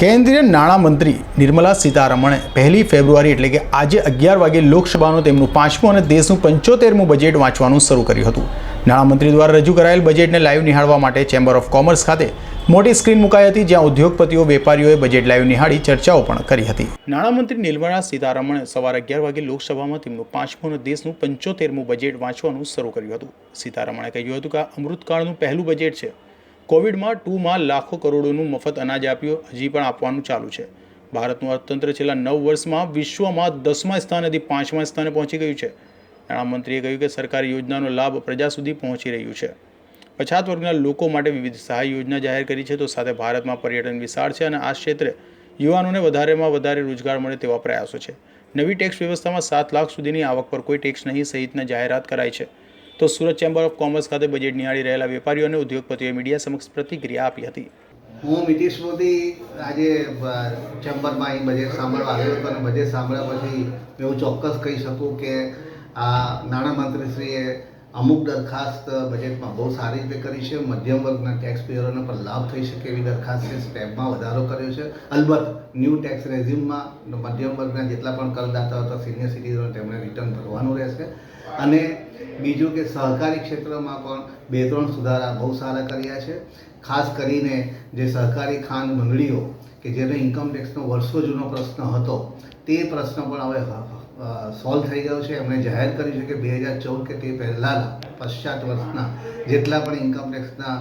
કેન્દ્રીય નાણામંત્રી નિર્મલા સીતારમણે પહેલી ફેબ્રુઆરી એટલે કે આજે અગિયાર વાગે લોકસભાનું તેમનું પાંચમું અને દેશનું પંચોતેરમું બજેટ વાંચવાનું શરૂ કર્યું હતું. નાણામંત્રી દ્વારા રજૂ કરાયેલ બજેટને લાઈવ નિહાળવા માટે ચેમ્બર ઓફ કોમર્સ ખાતે મોટી સ્ક્રીન મુકાઈ હતી, જ્યાં ઉદ્યોગપતિઓ, વેપારીઓએ બજેટ લાઈવ નિહાળી ચર્ચાઓ પણ કરી હતી. નાણામંત્રી નિર્મલા સીતારમણે સવારે અગિયાર વાગે લોકસભામાં તેમનું પાંચમું અને દેશનું પંચોતેરમું બજેટ વાંચવાનું શરૂ કર્યું હતું. સીતારમણે કહ્યું હતું કે આ અમૃતકાળનું પહેલું બજેટ છે. કોવિડમાં ટુમાં લાખો કરોડોનું મફત અનાજ આપ્યું, હજી પણ આપવાનું ચાલુ છે. ભારતનું અર્થતંત્ર છેલ્લા નવ વર્ષમાં વિશ્વમાં દસમા સ્થાનેથી પાંચમા સ્થાને પહોંચી ગયું છે. નાણામંત્રીએ કહ્યું કે સરકારી યોજનાનો લાભ પ્રજા સુધી પહોંચી રહ્યું છે. પછાત વર્ગના લોકો માટે વિવિધ સહાય યોજના જાહેર કરી છે, તો સાથે ભારતમાં પર્યટન વિશાળ છે અને આ ક્ષેત્રે યુવાનોને વધારેમાં વધારે રોજગાર મળે તેવા પ્રયાસો છે. નવી ટેક્સ વ્યવસ્થામાં સાત લાખ સુધીની આવક પર કોઈ ટેક્સ નહીં, સહિતના જાહેરાત કરાઈ છે. તો સુરત ચેમ્બર ઓફ કોમર્સ ખાતે બજેટ નિહાળી રહેલા વેપારીઓ અને ઉદ્યોગપતિઓએ મીડિયા સમક્ષ પ્રતિક્રિયા આપી હતી. હું નીતિશ મોદી આજે ચેમ્બરમાં અહીં બજેટ સાંભળવા આવ્યો હતો અને બજેટ સાંભળ્યા પછી એવું ચોક્કસ કહી શકું કે આ નાણામંત્રીશ્રીએ અમુક દરખાસ્ત બજેટમાં બહુ સારી રીતે કરી છે. મધ્યમ વર્ગના ટેક્સ પેયરોને પણ લાભ થઈ શકે એવી દરખાસ્ત છે. સ્ટેમ્પમાં વધારો કર્યો છે. અલબત્ત ન્યૂ ટેક્સ રેઝ્યુમમાં મધ્યમ વર્ગના જેટલા પણ કરદાતા હતા સિનિયર સિટીઝનો તેમણે રિટર્ન ભરવાનું રહેશે. અને બીજું કે સહકારી ક્ષેત્રમાં પણ બે ત્રણ સુધારા બહુ સારા કર્યા છે. ખાસ કરીને જે સહકારી ખાંડ મંડળીઓ કે જેનો ઇન્કમ ટેક્સનો વર્ષો જૂનો પ્રશ્ન હતો, તે પ્રશ્ન પણ હવે સોલ્વ થઈ ગયો છે. એમણે જાહેર કર્યું છે કે બે હજાર ચૌદ કે તે પહેલાંના, પશ્ચાત વર્ષના જેટલા પણ ઇન્કમ ટેક્સના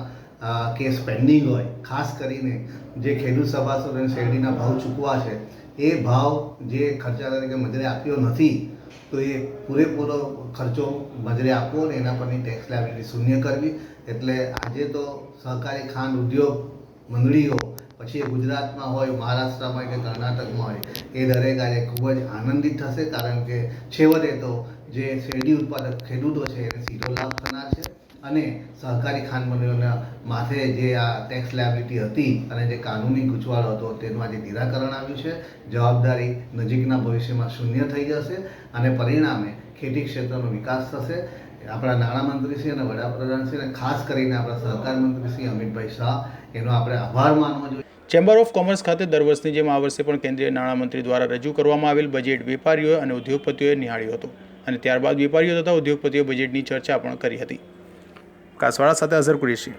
કેસ પેન્ડિંગ હોય, ખાસ કરીને જે ખેડૂત સભાસદ અને શેરડીના ભાવ ચૂકવા છે, એ ભાવ જે ખર્ચા તરીકે મજરે આપ્યો નથી, તો એ પૂરેપૂરો ખર્ચો મજરે આપવો અને એના પરની ટેક્સ લાયબિલિટી શૂન્ય કરવી. એટલે આજે તો સહકારી ખાંડ ઉદ્યોગ મંડળીઓ, પછી એ ગુજરાતમાં હોય, મહારાષ્ટ્રમાં હોય કે કર્ણાટકમાં હોય, એ દરેક આજે ખૂબ જ આનંદિત થશે, કારણ કે છેવટે તો જે શેરડી ઉત્પાદક ખેડૂતો છે, એને સીધો લાભ થનાર છે. અને સહકારી મંડળીઓના માથે જે આ ટેક્સ લાયબિલિટી હતી અને જે કાનૂની ગૂંચવાળો હતો તેનું આજે નિરાકરણ આવ્યું છે, જવાબદારી નજીકના ભવિષ્યમાં શૂન્ય થઈ જશે અને પરિણામે ખેતી ક્ષેત્રનો વિકાસ થશે. આપણા નાણામંત્રી શ્રી અને વડાપ્રધાન શ્રી અને ખાસ કરીને આપણા સહકાર મંત્રી શ્રી અમિતભાઈ શાહ, એનો આપણે આભાર માનવો જોઈએ. ચેમ્બર ઓફ કોમર્સ ખાતે દર વર્ષની જેમ આ વર્ષે પણ કેન્દ્રીય નાણામંત્રી દ્વારા રજૂ કરવામાં આવેલ બજેટ વેપારીઓ અને ઉદ્યોગપતિઓએ નિહાળ્યું હતું. અને ત્યારબાદ વેપારીઓ તથા ઉદ્યોગપતિઓ બજેટની ચર્ચા પણ કરી હતી. કાસવાડા સાથે અઝર કુરેશી.